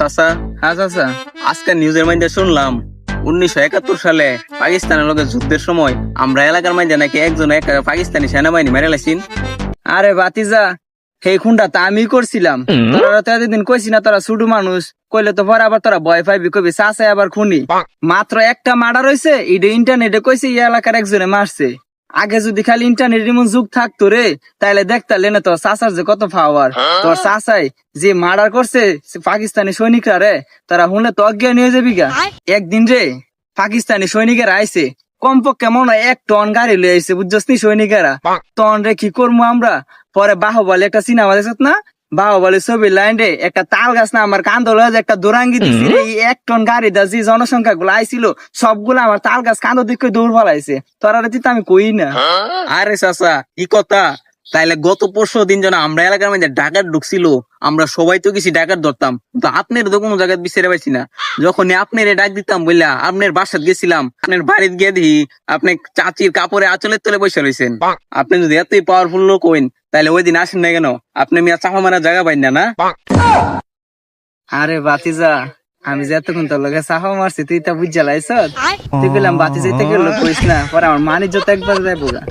চাচা। হ্যাঁ চাচা। আজকে নিউজের মধ্যে শুনলাম উনিশশো একাত্তর সালে পাকিস্তানের লোকের যুদ্ধের সময় আমরা এলাকার মধ্যে নাকি একজন এক পাকিস্তানি সেনাবাহিনী মেরে লাইছিন আরে বাতিজা সেই খুনটা তা আমি করছিলাম। তোরা তো এতদিন কইছি না তোরা ছোট মানুষ। কইলে তো পরে আবার তোরা ভয় পাইবি কবি চাষে আবার খুনি। মাত্র একটা মার্ডার হয়েছে এটা ইন্টারনেটে কইছে এই এলাকার একজনে মারছে। আগে যদি খালি ইন্টারনেট এমন যুগ থাকতো রে তাহলে দেখতালে না তোর চাষার যে কত পাওয়ার তোর চাষাই যে মার্ডার করছে পাকিস্তানি সৈনিকরা রে তারা হুনে তো অজ্ঞান নিয়ে যাবি গা। একদিন রে পাকিস্তানি সৈনিকেরা আইছে কমপক্ষে মনে হয় এক টন গাড়ি লয়ে আইছে বুঝছিস নি সৈনিকেরা? টন রে কি করব আমরা? পরে বাহুবলী একটা সিনেমা দেখছ না? বাহুবলী ছবি লাইন রে একটা তাল গাছ না আমার কান্দল হয়ে একটা দোরাঙ্গি দিছি এই এক টন গাড়ি দা যে জনসংখ্যা গুলো আইছিল সবগুলো আমার তাল গাছ কান্দ দিকে দৌড় ফলাইছে তোরা রে তো আমি কই না। আরে চাচা কি কথা তাইলে গত পরশু দিন যেন আমরা এলাকার মধ্যে ডাকাত ঢুকছিল আমরা সবাই তো কিছু ডাকাত ধরতাম। তো আপনার তো কোনো জায়গায় বিচারে পাইছি না। যখনই আপনার ডাক দিতাম বললা আপনার বাসাত গেছিলাম আপনার বাড়িতে গিয়ে দিই আপনি চাচির কাপড়ে আঁচলের তলে বসে রয়েছেন আপনি যদি এতই পাওয়ারফুল লোক হইন তাহলে ওই দিন আসেন না কেন? আপনি মিয়া চাপা মারা জায়গা পাইন না না? আরে বাতিজা আমি যে এতক্ষণ তোর লগে চাপা মারছি তুই তা বুঝা লাইছ তুই বললাম বাতি যাইতে গেল কইস না পরে আমার মানিজ্য তো একবার যাইবো গা